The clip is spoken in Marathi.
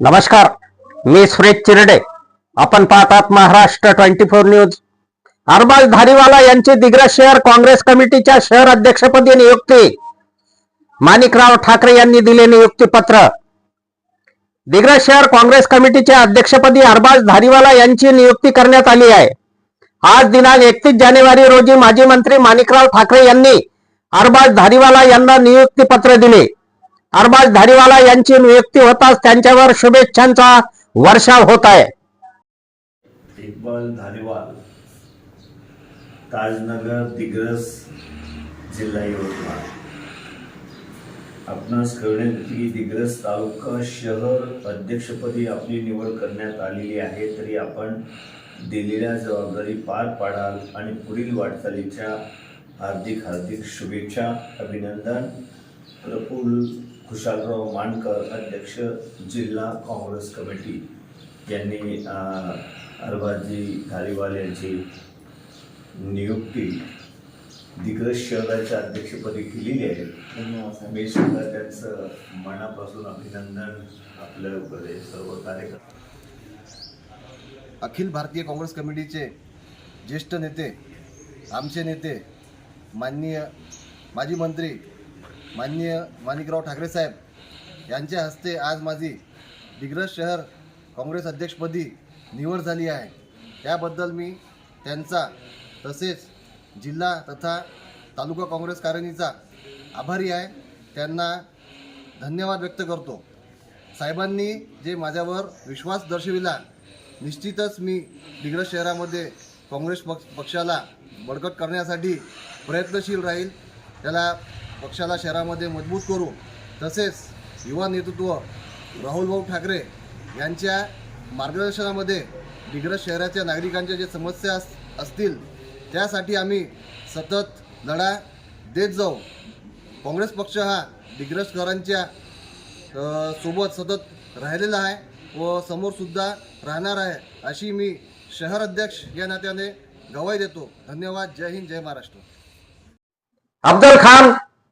नमस्कार मी सुरेश चिरडे. आपण पाहतात Maharashtra twenty four news. Arbaz Dhariwala यांची दिग्रस शहर काँग्रेस कमिटीच्या शहर अध्यक्षपदी नियुक्ती. माणिकराव ठाकरे यांनी दिले नियुक्ती पत्र दिग्रस शहर काँग्रेस कमिटीच्या अध्यक्षपदी अरबाज धारीवाला यांची नियुक्ती करण्यात आली आहे. आज दिनांक एकतीस जानेवारी रोजी माजी मंत्री माणिकराव ठाकरे यांनी अरबाज धारीवाला यांना नियुक्ती पत्र दिले. अरबाज धारीवाला यांची नियुक्ती होताच त्यांच्यावर शुभेच्छांचा वर्षाव होत आहे इक्बाल धारीवाल ताजनगर दिग्रस जिल्हा यवतमाळ. आपणास कळण्यात की दिग्रस तालुका शहर अध्यक्षपदी आपली निवड करण्यात आलेली आहे तरी आपण दिलेल्या जबाबदारी पार पाडाल आणि पुढील वाटचालीच्या हार्दिक हार्दिक शुभेच्छा अभिनंदन. प्रफुल्ल खुशालराव मानकर अध्यक्ष जिल्हा काँग्रेस कमिटी यांनी अरबाजी धारीवाल यांची नियुक्ती दिग्रज शहराच्या अध्यक्षपदी केलेली आहे. मी सुद्धा त्यांचं मनापासून अभिनंदन आपल्याकडे सर्व कार्यकर्ते अखिल भारतीय काँग्रेस कमिटीचे ज्येष्ठ नेते आमचे नेते माननीय माजी मंत्री माननीय माणिकराव ठाकरे साहेब यांच्या हस्ते आज माझी दिग्रज शहर काँग्रेस अध्यक्षपदी निवड झाली आहे. त्याबद्दल मी त्यांचा तसेच जिल्हा तथा तालुका काँग्रेस कारणीचा आभारी आहे. त्यांना धन्यवाद व्यक्त करतो. साहेबांनी जे माझ्यावर विश्वास दर्शविला निश्चितच मी दिग्रज शहरामध्ये काँग्रेस पक्ष पक्षाला बळकट करण्यासाठी प्रयत्नशील राहील. त्याला पक्षाला शहरामध्ये मजबूत करू तसेच युवा नेतृत्व राहुलभाऊ ठाकरे यांच्या मार्गदर्शनामध्ये दिग्रज शहराच्या नागरिकांच्या जे समस्या असतील त्यासाठी आम्ही सतत लढा देत जाऊ. काँग्रेस पक्ष हा दिग्रजकरांच्या सोबत सतत राहिलेला आहे व समोरसुद्धा राहणार आहे अशी मी शहर अध्यक्ष या नात्याने गवाही देतो. धन्यवाद. जय हिंद जय महाराष्ट्र. अफजल खान